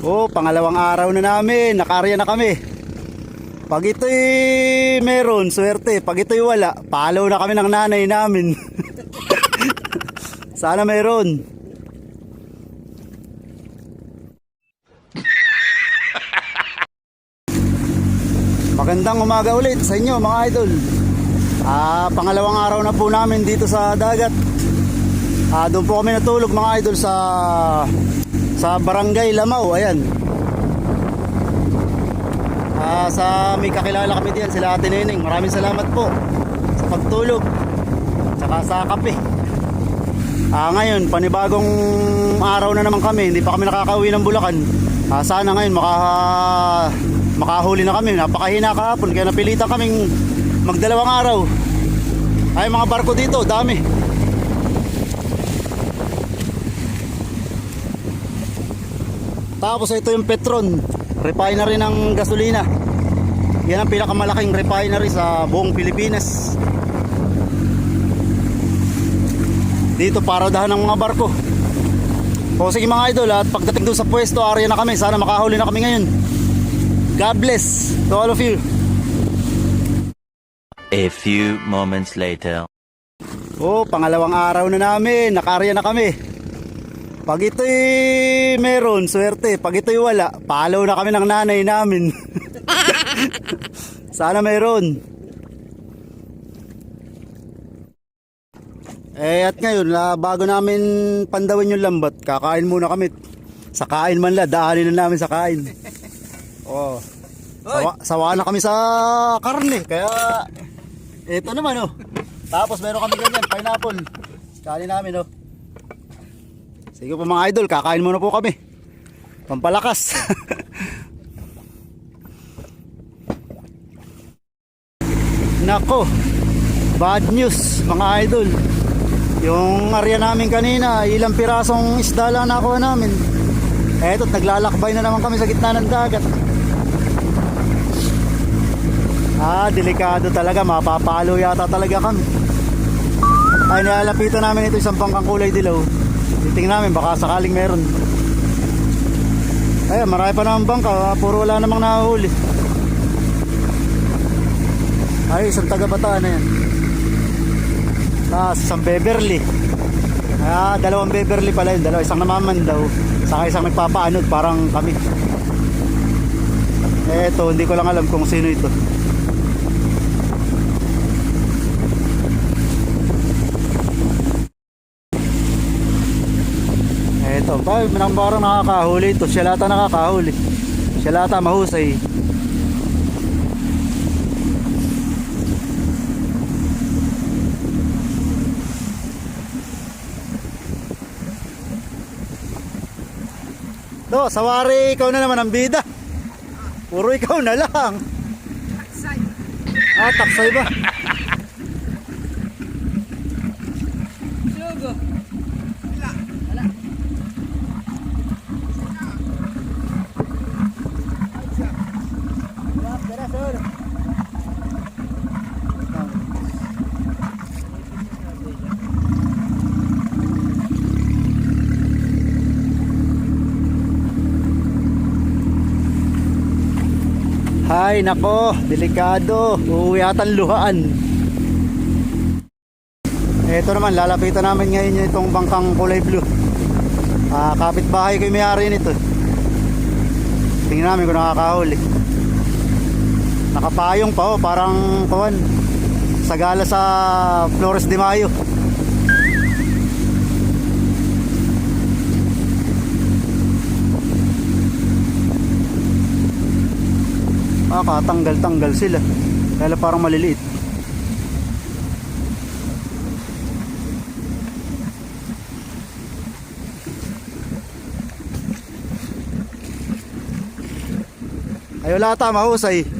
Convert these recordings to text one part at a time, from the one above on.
Oh, pangalawang araw na namin. Nakarya na kami. Pag ito'y meron, swerte. Pag ito'y wala, palaw na kami ng nanay namin. Sana meron. Magandang umaga ulit sa inyo mga idol. Ah, pangalawang araw na po namin dito sa dagat. Ah, doon po kami natulog mga idol sa sa Barangay Lamau, ayan. Ah, sa may kakilala kami diyan sila Ate Neneng. Maraming salamat po sa pagtulog. Tsaka sa kape. Ah, ngayon panibagong araw na naman kami. Hindi pa kami nakakauwi ng Bulacan. Ah, sana ngayon maka makahuli na kami. Napakahina kahapon kaya napilitan kaming magdalawang araw. Ay mga barko dito, dami. Tapos ito yung Petron, refinery ng gasolina. Yan ang pinakamalaking refinery sa buong Pilipinas. Dito paradahan ng mga barko. O sige mga idol at pagdating doon sa pwesto, area na kami. Sana makahuli na kami ngayon. God bless to all of you. A few moments later. Oh, pangalawang araw na namin. Nakarya na kami. Pag ito'y meron, swerte. Pag ito'y wala, palaw na kami ng nanay namin. Sana meron. Eh at ngayon, la, bago namin pandawin yung lambat, kakain muna kami. Sa kain man la, daanin na namin sa kain. Oh. Sawa, sawa na kami sa karne, kaya ito naman oh. Tapos meron kami ganyan, pineapple. Kanin namin oh. Sige po mga idol, kakain muna po kami. Pampalakas. Nako, bad news mga idol. Yung area namin kanina, ilang pirasong isda lang nakuha namin. Eto, naglalakbay na naman kami sa gitna ng dagat. Ah, delikado talaga, mapapalo yata talaga kami. Ay, nilalapitan namin ito isang pangkang kulay dilaw. Titingnan namin, baka sakaling meron. Ay, marami pa naman bangka, puro wala namang nahuli. Ay, isang taga bataan na yan. Ah, isang Beverly. Ah, dalawang Beverly pala yun. Dalawa, isang namaman daw. Saka isang nagpapaanod, parang kami. Ito, hindi ko lang alam kung sino ito. Eto, pa, nang parang nakakahuli ito. Siya lata nakakahuli. Siya lata mahusay. Do, sawari ikaw na naman ang bida. Puro ikaw na lang. Ah, taksay ba? Hay, nako, delikado. Uuwi atan luhaan. Ito naman, lalapitan namin ngayon itong bangkang kulay blue. Ah, kapitbahay ko yung may-ari nito. Tingnan namin kung nakakahuli. Nakapayong pa oh, parang kawan. Sagala sa Flores de Mayo. Ah, katanggal-tanggal sila. Kaya parang maliliit. Ay wala ta, mahusay.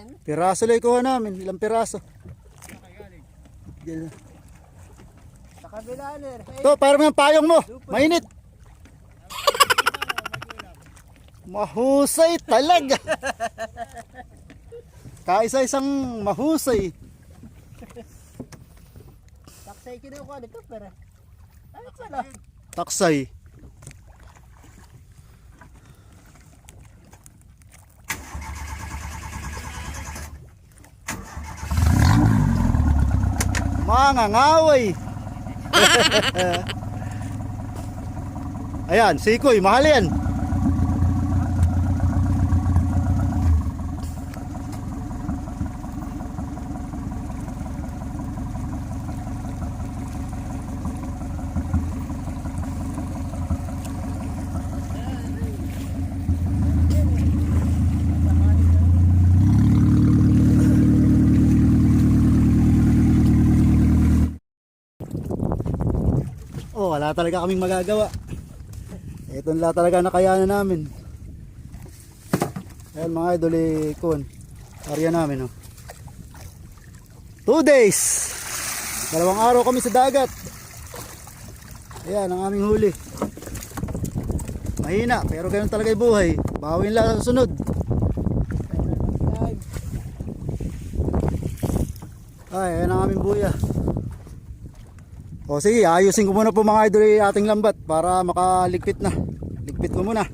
Ano? Piraso lang kuha namin. Ilang piraso. Diyan. Sa kabila nir. Eh, To, para mo yung payong mo. Mainit. Mahusay talaga. Kaisa-isang mahusay. taksay kinukuha nito pero. Ay, pala. Taksay. Mga ngaway. Ayan, sikoy, mahal yan. Oh, talaga kaming magagawa. Ito na talaga nakayanan namin. Ayan mga idol eh, kun. Area namin oh. Two days. Dalawang araw kami sa dagat. Ayan ang aming huli. Mahina, pero ganun talaga yung buhay. Bawin lang sa sunod. Ay, ayan ang aming buya. O sige, ayusin ko muna po mga idol yung ating lambat para makaligpit na. Ligpit ko muna.